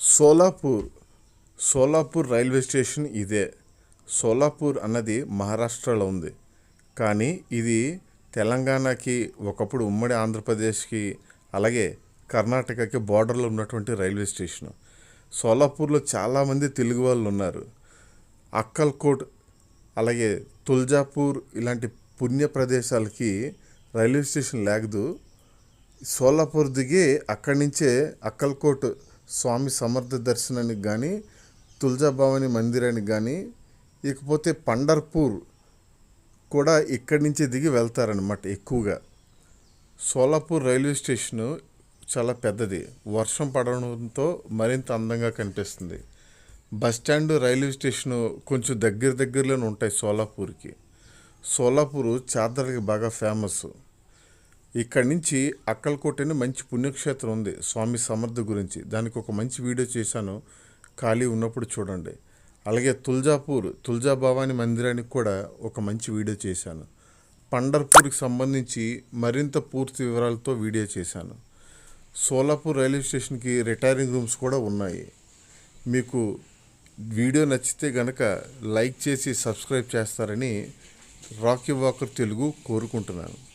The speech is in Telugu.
సోలాపూర్ సోలాపూర్ రైల్వే స్టేషన్ ఇదే. సోలాపూర్ అన్నది మహారాష్ట్రలో ఉంది. కానీ ఇది తెలంగాణకి ఒకప్పుడు ఉమ్మడి ఆంధ్రప్రదేశ్కి అలాగే కర్ణాటకకి బార్డర్లో ఉన్నటువంటి రైల్వే స్టేషన్. సోలాపూర్లో చాలామంది తెలుగు వాళ్ళు ఉన్నారు. అక్కల్కోట్ అలాగే తుల్జాపూర్ ఇలాంటి పుణ్య ప్రదేశాలకి రైల్వే స్టేషన్ లేకదు సోలాపూర్ దిగి అక్కడి నుంచే అక్కల్కోట్ స్వామి సమర్థ దర్శనానికి కానీ తులజాభవాని మందిరానికి కానీ ఇకపోతే పండర్పూర్ కూడా ఇక్కడి నుంచే దిగి వెళ్తారనమాట ఎక్కువగా. సోలాపూర్ రైల్వే స్టేషను చాలా పెద్దది. వర్షం పడడంతో మరింత అందంగా కనిపిస్తుంది. బస్ స్టాండ్ రైల్వే స్టేషను కొంచెం దగ్గర దగ్గరలోనే ఉంటాయి సోలాపూర్కి. సోలాపూర్ చాదర్కి బాగా ఫేమస్ ఇక్కడి నుంచి అక్కలకోట అని మంచి పుణ్యక్షేత్రం ఉంది. స్వామి సమర్థ గురించి. దానికి ఒక మంచి వీడియో చేశాను. ఖాళీ ఉన్నప్పుడు చూడండి. అలాగే తుల్జాపూర్ తుల్జా భవాని మందిరానికి కూడా ఒక మంచి వీడియో చేశాను. పండర్పూర్కి సంబంధించి మరింత పూర్తి వివరాలతో వీడియో చేశాను. సోలాపూర్ రైల్వే స్టేషన్కి రిటైరింగ్ రూమ్స్ కూడా ఉన్నాయి. మీకు వీడియో నచ్చితే గనక లైక్ చేసి సబ్స్క్రైబ్ చేస్తారని రాకీ వాకర్ తెలుగు కోరుకుంటున్నాను.